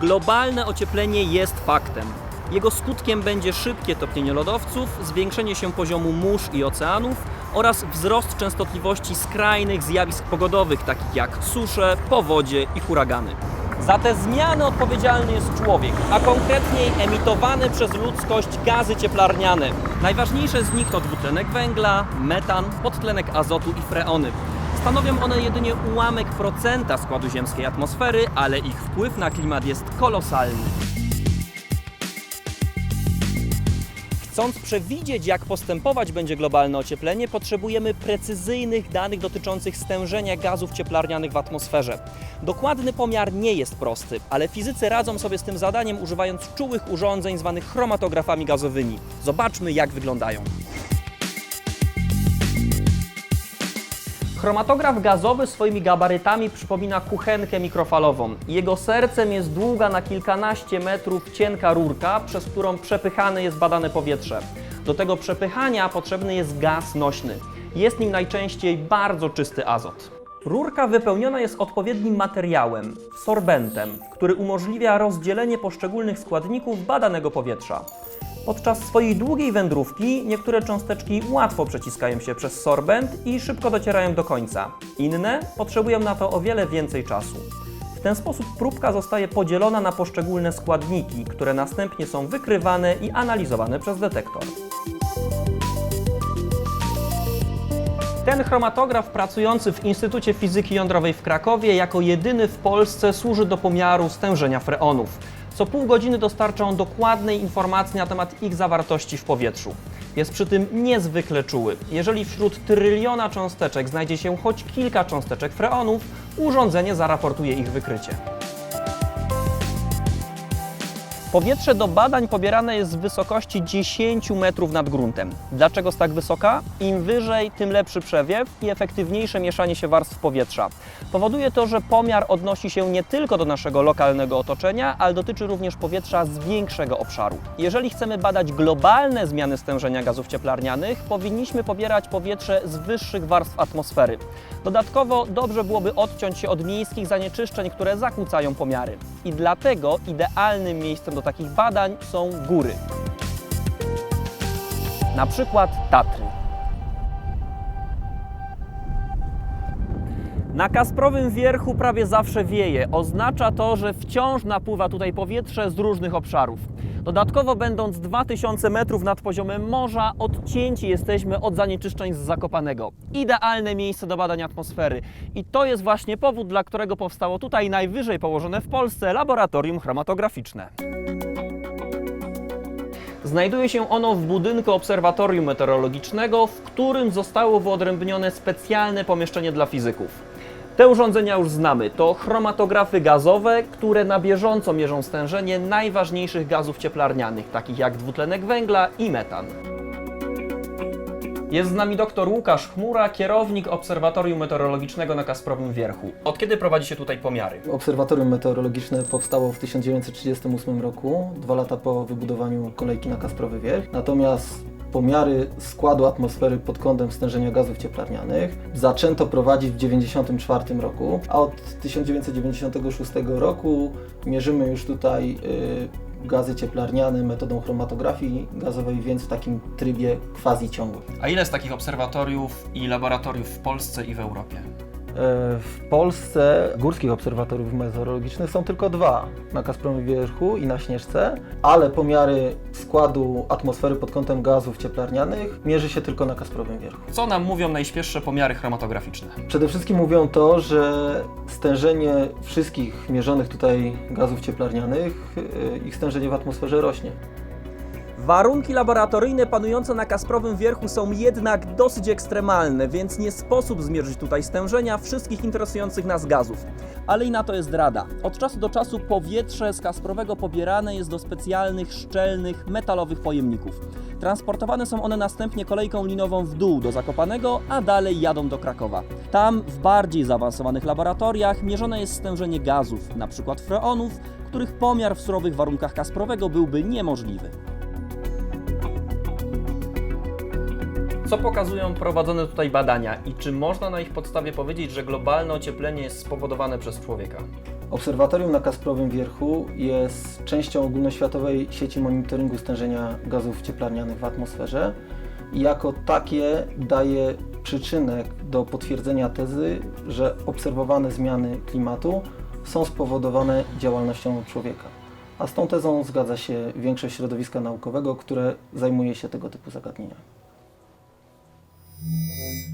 Globalne ocieplenie jest faktem. Jego skutkiem będzie szybkie topnienie lodowców, zwiększenie się poziomu mórz i oceanów oraz wzrost częstotliwości skrajnych zjawisk pogodowych, takich jak susze, powodzie i huragany. Za te zmiany odpowiedzialny jest człowiek, a konkretniej emitowane przez ludzkość gazy cieplarniane. Najważniejsze z nich to dwutlenek węgla, metan, podtlenek azotu i freony. Stanowią one jedynie ułamek procenta składu ziemskiej atmosfery, ale ich wpływ na klimat jest kolosalny. Chcąc przewidzieć, jak postępować będzie globalne ocieplenie, potrzebujemy precyzyjnych danych dotyczących stężenia gazów cieplarnianych w atmosferze. Dokładny pomiar nie jest prosty, ale fizycy radzą sobie z tym zadaniem używając czułych urządzeń zwanych chromatografami gazowymi. Zobaczmy, jak wyglądają. Chromatograf gazowy swoimi gabarytami przypomina kuchenkę mikrofalową. Jego sercem jest długa na kilkanaście metrów cienka rurka, przez którą przepychane jest badane powietrze. Do tego przepychania potrzebny jest gaz nośny. Jest nim najczęściej bardzo czysty azot. Rurka wypełniona jest odpowiednim materiałem, sorbentem, który umożliwia rozdzielenie poszczególnych składników badanego powietrza. Podczas swojej długiej wędrówki niektóre cząsteczki łatwo przeciskają się przez sorbent i szybko docierają do końca. Inne potrzebują na to o wiele więcej czasu. W ten sposób próbka zostaje podzielona na poszczególne składniki, które następnie są wykrywane i analizowane przez detektor. Ten chromatograf pracujący w Instytucie Fizyki Jądrowej w Krakowie jako jedyny w Polsce służy do pomiaru stężenia freonów. Co pół godziny dostarcza on dokładnej informacji na temat ich zawartości w powietrzu. Jest przy tym niezwykle czuły. Jeżeli wśród tryliona cząsteczek znajdzie się choć kilka cząsteczek freonów, urządzenie zaraportuje ich wykrycie. Powietrze do badań pobierane jest z wysokości 10 metrów nad gruntem. Dlaczego jest tak wysoka? Im wyżej, tym lepszy przewiew i efektywniejsze mieszanie się warstw powietrza. Powoduje to, że pomiar odnosi się nie tylko do naszego lokalnego otoczenia, ale dotyczy również powietrza z większego obszaru. Jeżeli chcemy badać globalne zmiany stężenia gazów cieplarnianych, powinniśmy pobierać powietrze z wyższych warstw atmosfery. Dodatkowo dobrze byłoby odciąć się od miejskich zanieczyszczeń, które zakłócają pomiary. I dlatego idealnym miejscem do takich badań są góry. Na przykład Tatry. Na Kasprowym Wierchu prawie zawsze wieje. Oznacza to, że wciąż napływa tutaj powietrze z różnych obszarów. Dodatkowo, będąc 2000 metrów nad poziomem morza, odcięci jesteśmy od zanieczyszczeń z Zakopanego. Idealne miejsce do badań atmosfery. I to jest właśnie powód, dla którego powstało tutaj najwyżej położone w Polsce laboratorium chromatograficzne. Znajduje się ono w budynku obserwatorium meteorologicznego, w którym zostało wyodrębnione specjalne pomieszczenie dla fizyków. Te urządzenia już znamy. To chromatografy gazowe, które na bieżąco mierzą stężenie najważniejszych gazów cieplarnianych, takich jak dwutlenek węgla i metan. Jest z nami dr Łukasz Chmura, kierownik Obserwatorium Meteorologicznego na Kasprowym Wierchu. Od kiedy prowadzi się tutaj pomiary? Obserwatorium meteorologiczne powstało w 1938 roku, dwa lata po wybudowaniu kolejki na Kasprowy Wierch. Natomiast pomiary składu atmosfery pod kątem stężenia gazów cieplarnianych zaczęto prowadzić w 1994 roku, a od 1996 roku mierzymy już tutaj y, gazy cieplarniane metodą chromatografii gazowej, więc w takim trybie quasi ciągłym. A ile z takich obserwatoriów i laboratoriów w Polsce i w Europie? W Polsce górskich obserwatoriów meteorologicznych są tylko dwa, na Kasprowym Wierchu i na Śnieżce, ale pomiary składu atmosfery pod kątem gazów cieplarnianych mierzy się tylko na Kasprowym Wierchu. Co nam mówią najświeższe pomiary chromatograficzne? Przede wszystkim mówią to, że stężenie wszystkich mierzonych tutaj gazów cieplarnianych, y, ich stężenie w atmosferze rośnie. Warunki laboratoryjne panujące na Kasprowym Wierchu są jednak dosyć ekstremalne, więc nie sposób zmierzyć tutaj stężenia wszystkich interesujących nas gazów. Ale i na to jest rada. Od czasu do czasu powietrze z Kasprowego pobierane jest do specjalnych, szczelnych, metalowych pojemników. Transportowane są one następnie kolejką linową w dół do Zakopanego, a dalej jadą do Krakowa. Tam, w bardziej zaawansowanych laboratoriach, mierzone jest stężenie gazów, np. freonów, których pomiar w surowych warunkach Kasprowego byłby niemożliwy. Co pokazują prowadzone tutaj badania i czy można na ich podstawie powiedzieć, że globalne ocieplenie jest spowodowane przez człowieka? Obserwatorium na Kasprowym Wierchu jest częścią ogólnoświatowej sieci monitoringu stężenia gazów cieplarnianych w atmosferze i jako takie daje przyczynek do potwierdzenia tezy, że obserwowane zmiany klimatu są spowodowane działalnością człowieka. A z tą tezą zgadza się większość środowiska naukowego, które zajmuje się tego typu zagadnieniami. Música